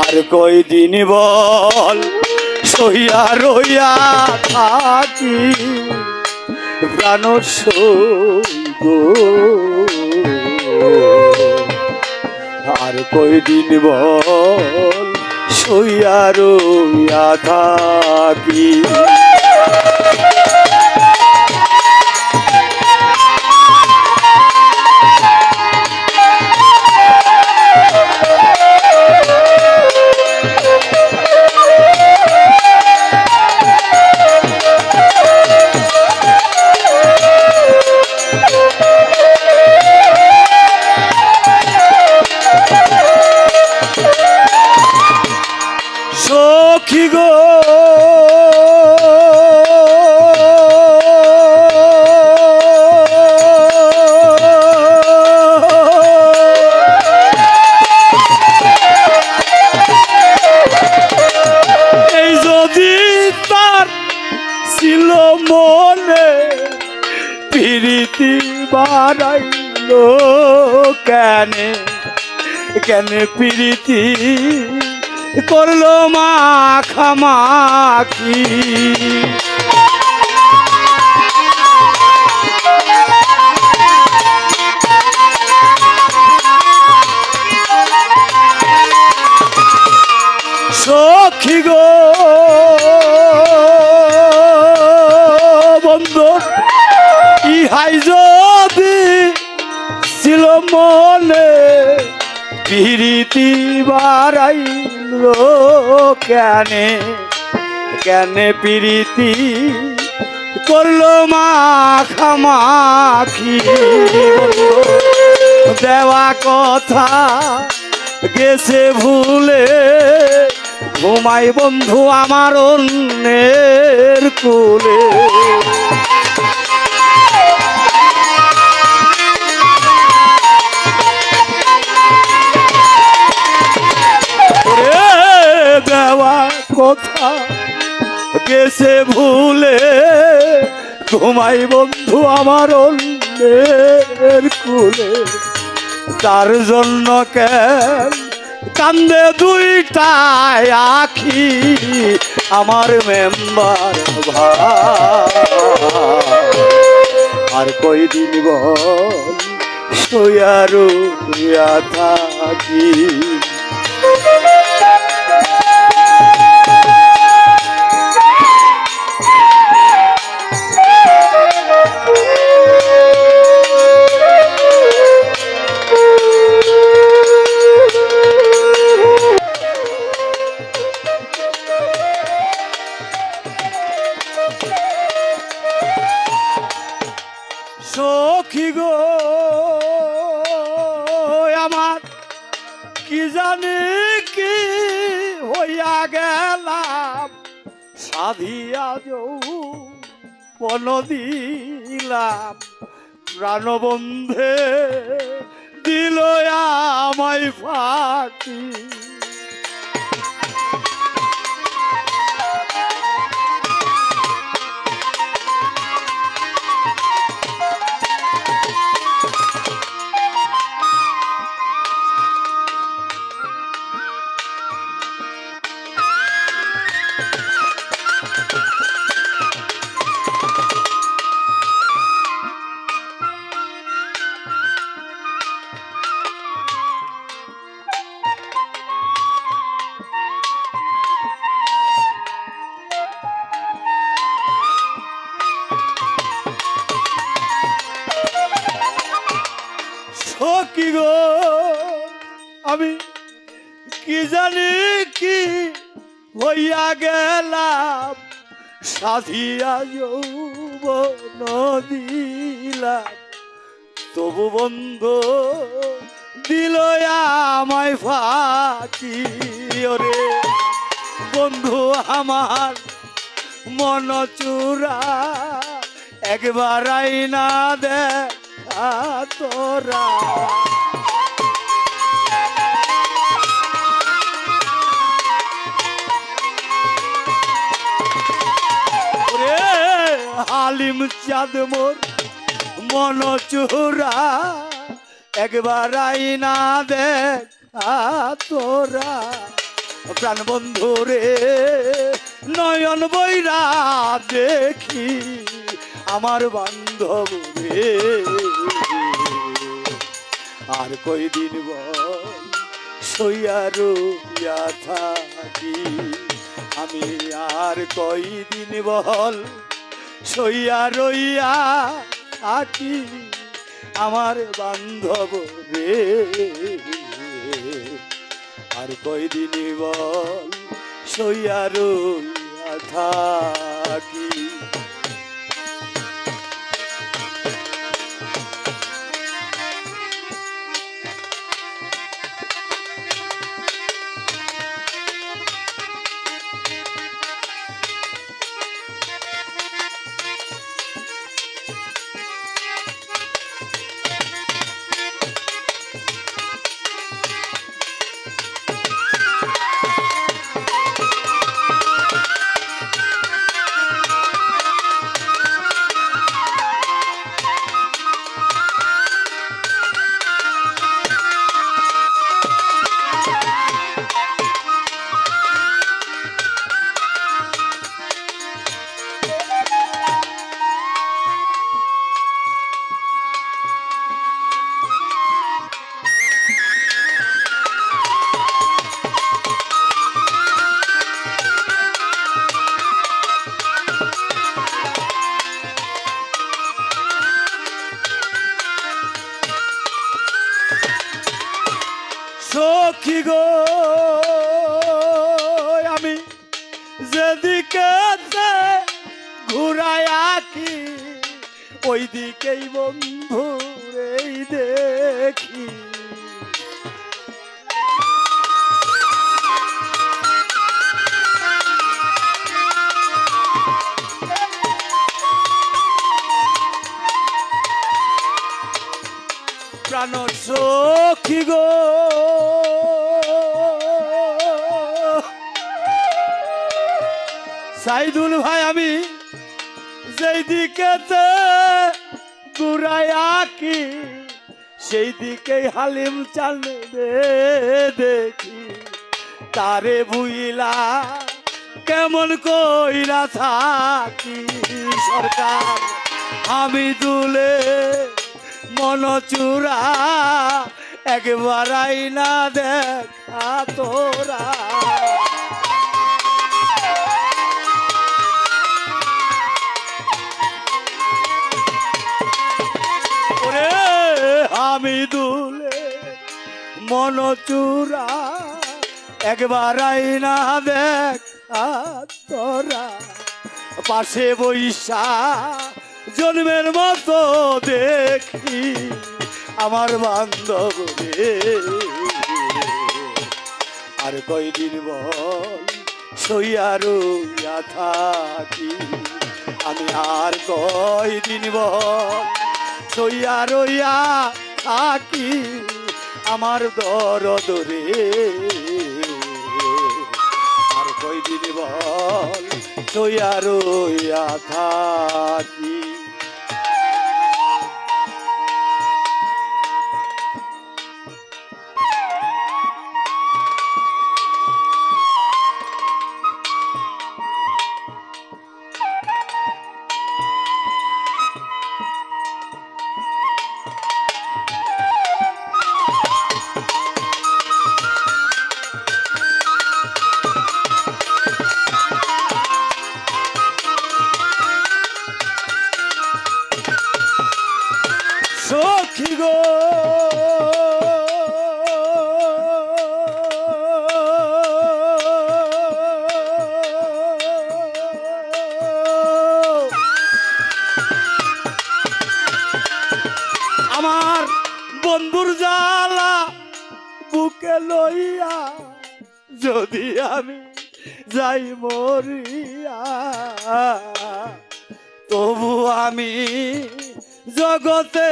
আর কই দিন বল? সহিয়া রইয়া থাকি। প্রাণ আর কই দিন বল? সইয়া রইয়া থাকি। সখী গো। এই যদি তার ছিল প্রীতি বাড়াইল কেন? কেন প্রীতি? করল মাখামাখি সখী গো বন্ধু ইহাই যদি ছিল মনে প্রীতি বাড়াইল কেনে কেনে প্রীতি করল মাখামাখি দেওয়া কথা গেছে ভুলে, ঘুমাই বন্ধু আমার অন্যের কুলে। গেছে ভুলে। ঘুমাই বন্ধু আমার অন্যের কুলে। তার জন্য কেন কান্দে দুইটায় আখি আমার মেম্বার আর কই দিন বল থাকি। কি জানি কি হইয়া গেলাম? সাধিয়া যৌ পন দিলাম। প্রাণবন্ধে দিল আমায় ফাঁকি। হইয়া গেলাম, সাধিয়া যৌবন দিলাম। তবু বন্ধ দিল আমায় ফাঁকি, ওরে বন্ধু আমার, মন চূড়া একবার আইনা দেখা তোরা। হালিম চাঁদ মোর মন চূড়া। একবার আইনা দেখা তোরা। প্রাণ বন্ধু রে, নয়ন বৈরা দেখি আমার বান্ধব রে। আর কই দিন বল সইয়ারো থাকি, আমি আর কই দিন বল সইয়া রইয়া থাকি আমার বান্ধব রে। আর কয়দিনই বল সইয়া রইয়া থাকি। যেদিকে ঘুরাই আঁকি। ওই দিকেই বন্ধু এই দেখি। প্রাণ সাইদুল ভাই, আমি যেই দিকে ঘুরাই আঁকি সেই দিকেই হালিম চাল দেখি। তারে ভুইলা কেমন কইরা থাকি সরকার? আমি দুলে মন চূড়া একবারাই না দেখা তোরা। আমি দুলে মন চূড়া, একবার আইনা দেখ তোরা। পাশে বৈশা জন্মের মতো দেখি আমার বান্ধব আর কয়দিন বল সইয়া রইয়া থাকি, আমি আর কয়দিন বল সইয়া রইয়া থাকি আমার দরদ রে। আর কয়দিন বল সইয়া রইয়া থাকি। যদি আমি যাই মরিয়া, তবু আমি জগতে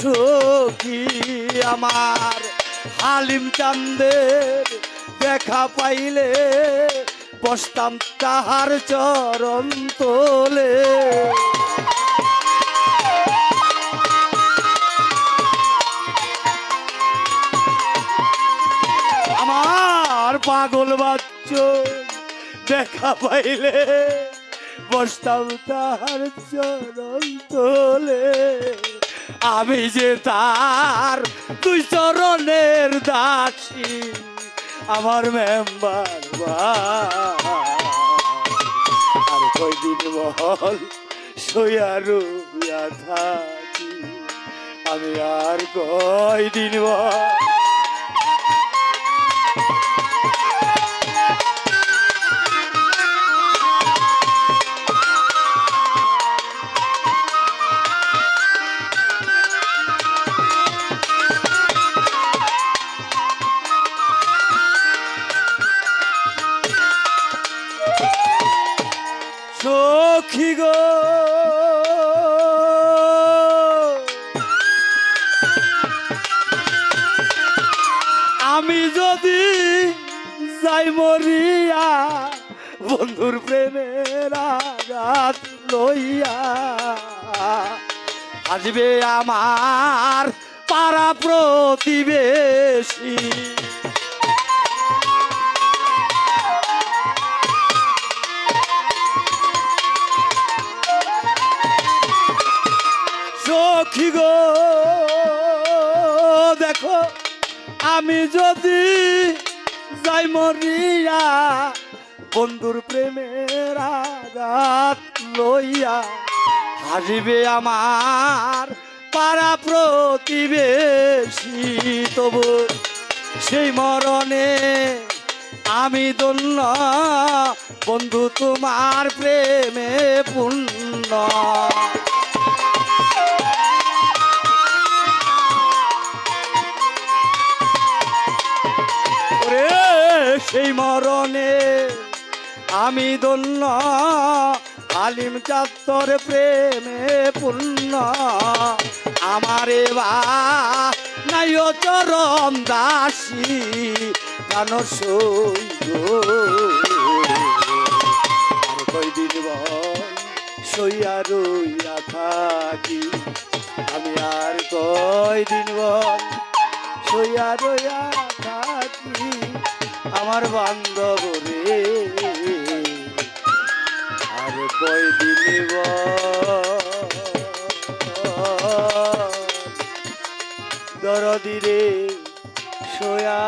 সুখী। আমার হালিম চান্দের দেখা পাইলে বসতাম তাহার চরণ তোলে। পাগল বাচ্চ, দেখা পাইলে বসতাম তাহার চরণ তোলে। আমি যে তার দুই চরণের দাসী, আমার মেম্বার আর কয়দিন বল সইয়ারু থাকি, আমি আর কয়দিন বল সখী গো। আমি যদি যাই মরিয়া বন্ধুর প্রেমের আঘাত লইয়া আসবে আমার পাড়া প্রতিবেশী। বন্ধুর প্রেমের আঘাত লইয়া হাসিবে আমার পাড়া প্রতিবেশী। তবু সেই মরণে আমি দন্য বন্ধু তোমার প্রেমে পূর্ণ। সেই মরণে আমি দন্য আলিম চাত্তর প্রেমে পূর্ণ। আমারে বা নাই চরম দাসী সইব আর কয়দিন সইয়া রইয়া থাকি, আমি আর কয়দিন সইয়া রইয়া থাকি। আমার বান্ধব। রে আর কয়দিন দরদি রে সয়া